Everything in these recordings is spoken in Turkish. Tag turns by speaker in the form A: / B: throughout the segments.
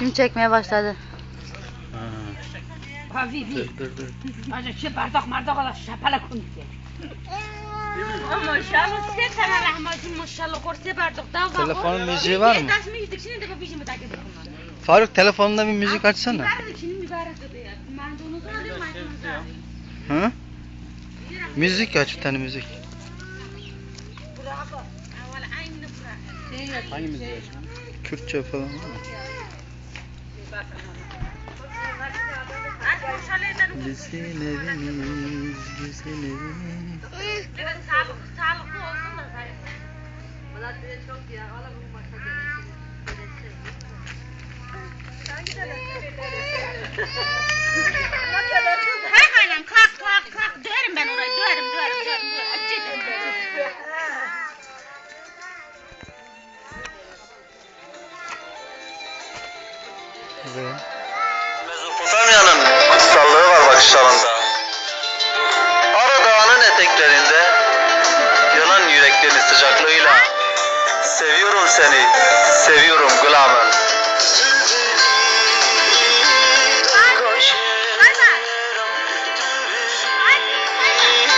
A: Şimdi çekmeye başladı.
B: Ha, vi, vi. Acı şey bardak mardak ala şapala kundu.
C: Ama şalı sen sana rahmetin maşallah korse bardak daha var.
A: Telefonun müziği var mı?
C: Tasmi yedik şimdi de.
A: Faruk telefonunda bir müzik açsana. Hı? Müzik aç bir tane müzik.
B: Hangi müziği?
A: Kürtçe falan var mı?
C: Düşünebiliriz, düşünebiliriz. Thank you.
A: Ve
D: Mezopotamya'nın kutsallığı var bakışlarında. Ara Dağı'nın eteklerinde yanan yüreklerin sıcaklığıyla seviyorum seni, seviyorum gulamım.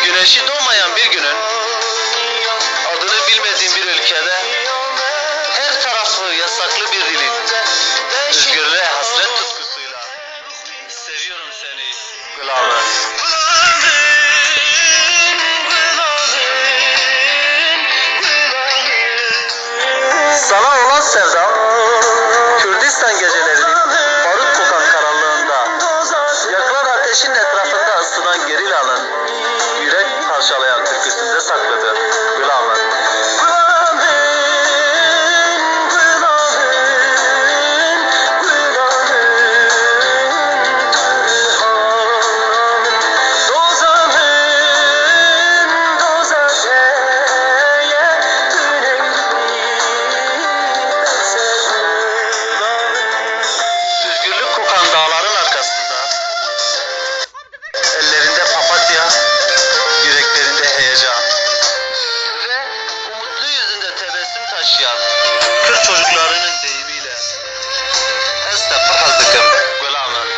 D: Güneşi doğmayan bir günün adını bilmediğim bir ülkede her tarafı yasaklı bir dilin seviyorum taşıyan Kır çocuklarının deyimiyle. Este pahazdıkım gulamım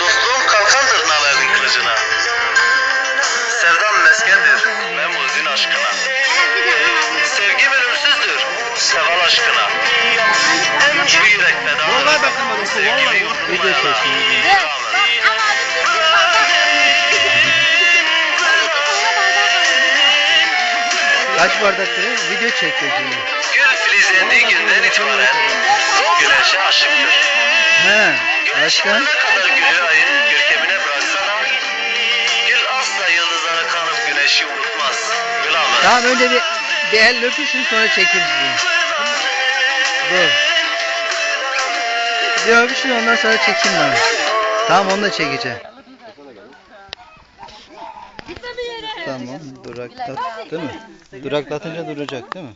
D: Dostluğum kalkandır nalardın kılıcına. Sevdam meskendir memuzin aşkına. Sevgim ölümsüzdür seval aşkına. Bu yürek fedadır Sevgimi yurduma
A: Video Kaç bardak kırıyor? Video çekiyor şimdi.
D: Gül filizlendiği günden itibaren Güneşe aşıktır
A: He.
D: Güneş
A: Başka?
D: ne kadar gülü ayın görkemine bıraksa da Gül asla yıldızlara kanıp güneşi unutmaz Gül ağlar
A: Tamam önce bir, bir el öpüşün sonra çekeriz bunu. Dur. Bir öpüşün ondan sonra çekin bana. Tamam onu da çekeceğim. Tamam duraklat değil mi? Duraklatınca duracak değil mi?